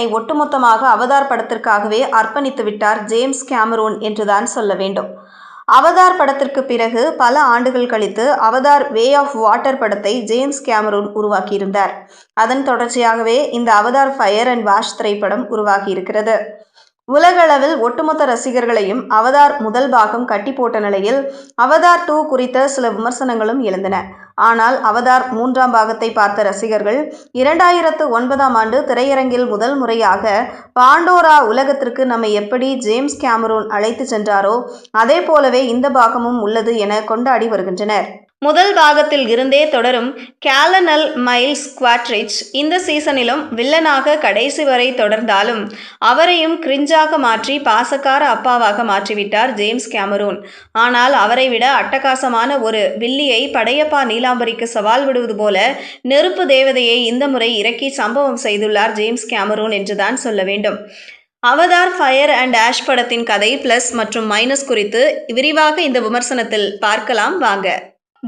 தன்னை ஒட்டுமொத்தமாக அவதார் படத்திற்காகவே அர்ப்பணித்து விட்டார் ஜேம்ஸ் கேமரூன் என்றுதான் சொல்ல வேண்டும். அவதார் படத்திற்கு பிறகு பல ஆண்டுகள் கழித்து அவதார் வே ஆஃப் வாட்டர் படத்தை ஜேம்ஸ் கேமரூன் உருவாக்கியிருந்தார். அதன் தொடர்ச்சியாகவே இந்த அவதார் ஃபயர் அண்ட் வாஷ் திரைப்படம் உருவாகியிருக்கிறது. உலகளவில் ஒட்டுமொத்த ரசிகர்களையும் அவதார் முதல் பாகம் கட்டி போட்ட நிலையில் அவதார் டூ குறித்த சில விமர்சனங்களும் எழுந்தன. ஆனால் அவதார் மூன்றாம் பாகத்தை பார்த்த ரசிகர்கள் இரண்டாயிரத்து ஒன்பதாம் ஆண்டு திரையரங்கில் முதல் முறையாக பாண்டோரா உலகத்திற்கு நம்மை எப்படி ஜேம்ஸ் கேமரூன் அழைத்து சென்றாரோ அதே போலவே இந்த பாகமும் உள்ளது என கொண்டாடி வருகின்றனர். முதல் பாகத்தில் இருந்தே தொடரும் கேலனல் மைல்ஸ் குவாட்ரிச் இந்த சீசனிலும் வில்லனாக கடைசி வரை தொடர்ந்தாலும் அவரையும் கிரிஞ்சாக மாற்றி பாசக்கார அப்பாவாக மாற்றிவிட்டார் ஜேம்ஸ் கேமரூன். ஆனால் அவரை விட அட்டகாசமான ஒரு வில்லியை படையப்பா நீலாம்பரிக்கு சவால் விடுவது போல நெருப்பு தேவதையை இந்த முறை இறக்கி சம்பவம் செய்துள்ளார் ஜேம்ஸ் கேமரூன் என்றுதான் சொல்ல வேண்டும். அவதார் ஃபயர் அண்ட் ஆஷ் படத்தின் கதை பிளஸ் மற்றும் மைனஸ் குறித்து விரிவாக இந்த விமர்சனத்தில் பார்க்கலாம். வாங்க.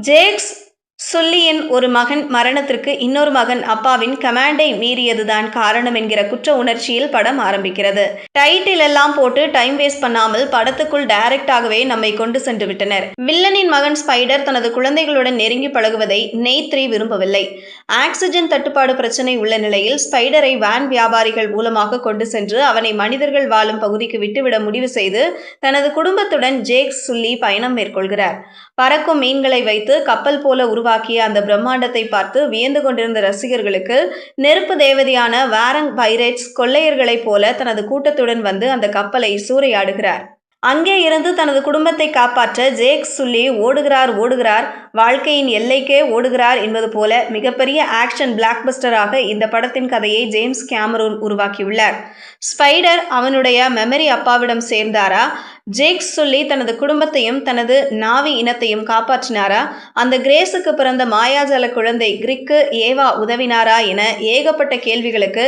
ஜேக்ஸ் சுல்லியின் ஒரு மகன் மரணத்திற்கு இன்னொரு மகன் அப்பாவின் கமாண்டை மீறியதுதான் காரணம் என்கிற குற்ற உணர்ச்சியில் படம் ஆரம்பிக்கிறது. டைட்டில் எல்லாம் போட்டு டைம் வேஸ்ட் பண்ணாமல் படத்துக்குள் டைரக்டாகவே நம்மை கொண்டு சென்று விட்டனர். வில்லனின் மகன் ஸ்பைடர் தனது குழந்தைகளுடன் நெருங்கி பழகுவதை நெய்த்ரி விரும்பவில்லை. ஆக்சிஜன் தட்டுப்பாடு பிரச்சனை உள்ள நிலையில் ஸ்பைடரை வேன் வியாபாரிகள் மூலமாக கொண்டு சென்று அவனை மனிதர்கள் வாழும் பகுதிக்கு விட்டுவிட முடிவு செய்து தனது குடும்பத்துடன் ஜேக்ஸ் சுல்லி பயணம் மேற்கொள்கிறார். பறக்கும் மீன்களை வைத்து கப்பல் போல உருவாக்கிய அந்த பிரம்மாண்டத்தை பார்த்து வியந்து கொண்டிருந்த ரசிகர்களுக்கு நெருப்பு தேவதையான வாரங் பைரேட்ஸ் கொள்ளையர்களைப் போல தனது கூட்டத்துடன் வந்து அந்த கப்பலை சூறையாடுகிறார். அங்கே இருந்து தனது குடும்பத்தை காப்பாற்ற ஜேக் சுல்லி ஓடுகிறார் ஓடுகிறார் வாழ்க்கையின் எல்லைக்கே ஓடுகிறார் என்பது போல மிகப்பெரிய ஆக்ஷன் பிளாக்பஸ்டராக இந்த படத்தின் கதையை ஜேம்ஸ் கேமரூன் உருவாக்கியுள்ளார். ஸ்பைடர் அவனுடைய மெமரி அப்பாவிடம் சேர்ந்தாரா? ஜேக்ஸ் சொல்லி தனது குடும்பத்தையும் தனது நாவி இனத்தையும் காப்பாற்றினாரா? அந்த கிரேஸுக்கு பிறந்த மாயாஜால குழந்தை கிரிக்கு ஏவா உதவினாரா என ஏகப்பட்ட கேள்விகளுக்கு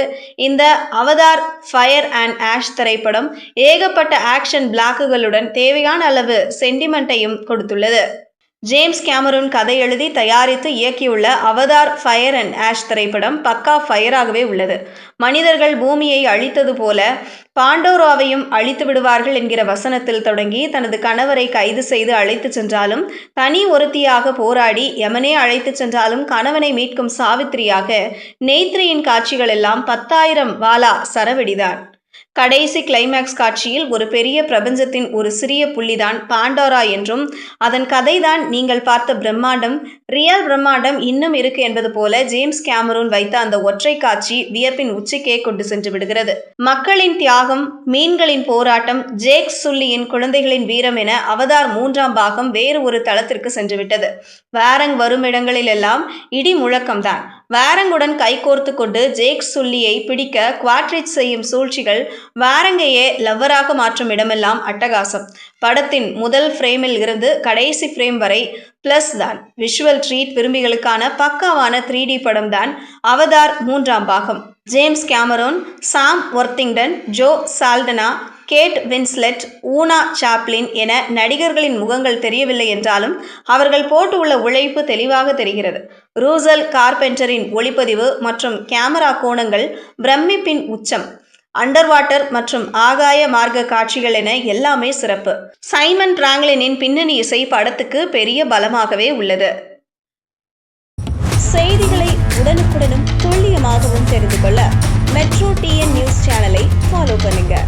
இந்த அவதார் ஃபயர் அண்ட் ஆஷ் திரைப்படம் ஏகப்பட்ட ஆக்ஷன் பிளாக்குகளுடன் தேவையான அளவு சென்டிமெண்ட்டையும் கொடுத்துள்ளது. ஜேம்ஸ் கேமரூன் கதை எழுதி தயாரித்து இயக்கியுள்ள அவதார் ஃபயர் அண்ட் ஆஷ் திரைப்படம் பக்கா ஃபயராகவே உள்ளது. மனிதர்கள் பூமியை அழித்தது போல பாண்டோராவையும் அழித்து விடுவார்கள் என்கிற வசனத்தில் தொடங்கி தனது கணவரை கைது செய்து அழைத்து சென்றாலும் தனி ஒருத்தியாக போராடி யமனே அழைத்து சென்றாலும் கணவனை மீட்கும் சாவித்திரியாக நெய்த்ரியின் காட்சிகள் எல்லாம் பத்தாயிரம் வாலா சரவெடிதான். கடைசி கிளைமேக்ஸ் காட்சியில் ஒரு பெரிய பிரபஞ்சத்தின் ஒரு சிறிய புள்ளிதான் பாண்டோரா என்றும் அதன் கதைதான் நீங்கள் பார்த்த பிரம்மாண்டம் ரியல் பிரம்மாண்டம் இன்னும் இருக்கு என்பது போல ஜேம்ஸ் கேமரூன் வைத்த அந்த ஒற்றை காட்சி வியப்பின் உச்சிக்கே கொண்டு சென்று விடுகிறது. மக்களின் தியாகம் மீன்களின் போராட்டம் ஜேக் சுல்லியின் குழந்தைகளின் வீரம் என அவதார் மூன்றாம் பாகம் வேறு ஒரு தளத்திற்கு சென்றுவிட்டது வேரங் வரும் இடங்களிலெல்லாம் இடி முழக்கம்தான். வாரங்குடன் கைகோர்த்து கொண்டு ஜேக் சுல்லியை பிடிக்க குவாட்ரிச் செய்யும் சூழ்ச்சிகள் வாரங்கையே லவ்வராக மாற்றும் இடமெல்லாம் அட்டகாசம். படத்தின் முதல் ஃப்ரேமில் இருந்து கடைசி ஃப்ரேம் வரை பிளஸ் தான். விஷுவல் ட்ரீட் விரும்பிகளுக்கான பக்காவான த்ரீ டி படம் தான் அவதார் மூன்றாம் பாகம். James Cameron Sam Worthington Zoe Saldana Kate Winslet Oona Chaplin என நடிகர்களின் முகங்கள் தெரியவில்லை என்றாலும் அவர்கள் போட்டு உள்ள உழைப்பு தெளிவாக தெரிகிறது. ரூசல் கார்பென்டரின் ஒளிப்பதிவு மற்றும் கேமரா கோணங்கள் பிரமிப்பின் உச்சம் அண்டர் வாட்டர் மற்றும் ஆகாய மார்க்க காட்சிகள் என எல்லாமே சிறப்பு. சைமன் பிராங்க்லினின் பின்னணி இசை படத்துக்கு பெரிய பலமாகவே உள்ளது. செய்திகளை உடனுக்குடனும் துல்லியமாகவும் தெரிந்து கொள்ள மெட்ரோ டிஎன் நியூஸ் சேனலை சார் பண்ணுங்கள்